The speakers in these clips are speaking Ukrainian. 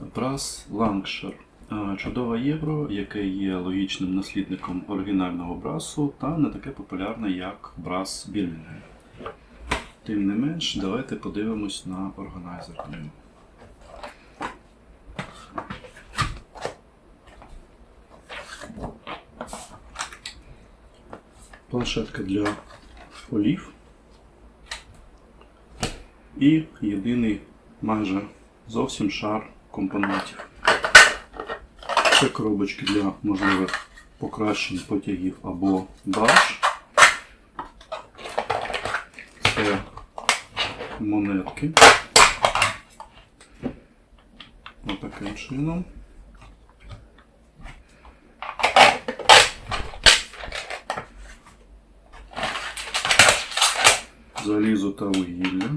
Брас Лангшер. Е, Чудове євро, яке є логічним наслідником оригінального брасу, та не таке популярне, як брас Бірмінгем. Тим не менш, давайте подивимось на органайзер. Планшетка для полів. І єдиний майже зовсім шар компонентів. Це коробочки для можливих покращень потягів або барж. Це монетки. Отаким чином. Залізо та вугілля.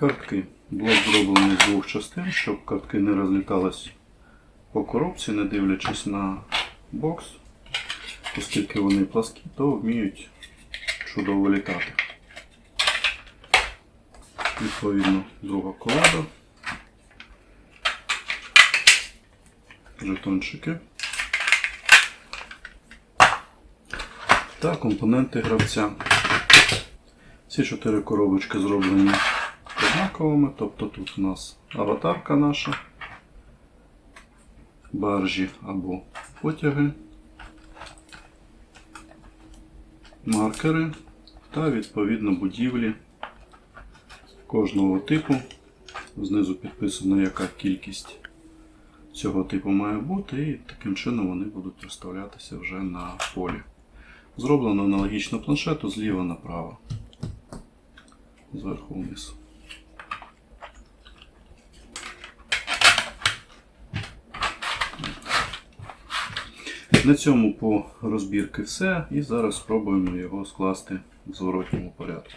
Картки. Блок зроблений з двох частин, щоб картки не розлітались по коробці, не дивлячись на бокс, оскільки вони пласкі, то вміють чудово літати. Відповідно, друга колода. Жетончики. Та компоненти гравця. Всі чотири коробочки зроблені однаковими, тобто тут у нас аватарка наша, баржі або потяги, маркери та відповідно будівлі кожного типу. Знизу підписано, яка кількість цього типу має бути, і таким чином вони будуть розставлятися вже на полі. Зроблено аналогічно планшету зліва направо, зверху вниз. На цьому по розбірки все, і зараз спробуємо його скласти в зворотньому порядку.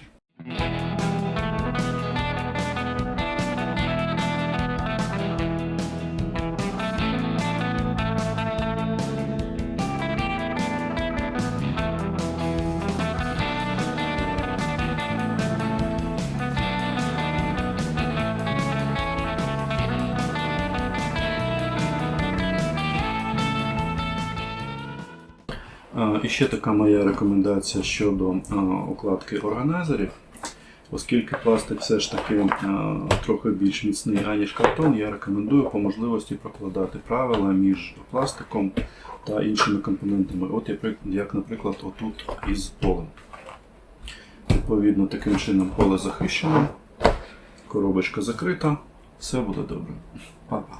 І ще така моя рекомендація щодо укладки органайзерів. Оскільки пластик все ж таки трохи більш міцний, аніж картон, я рекомендую по можливості прокладати правила між пластиком та іншими компонентами. От як наприклад, отут із полем. Відповідно, таким чином поле захищено, коробочка закрита, все буде добре. Па-па.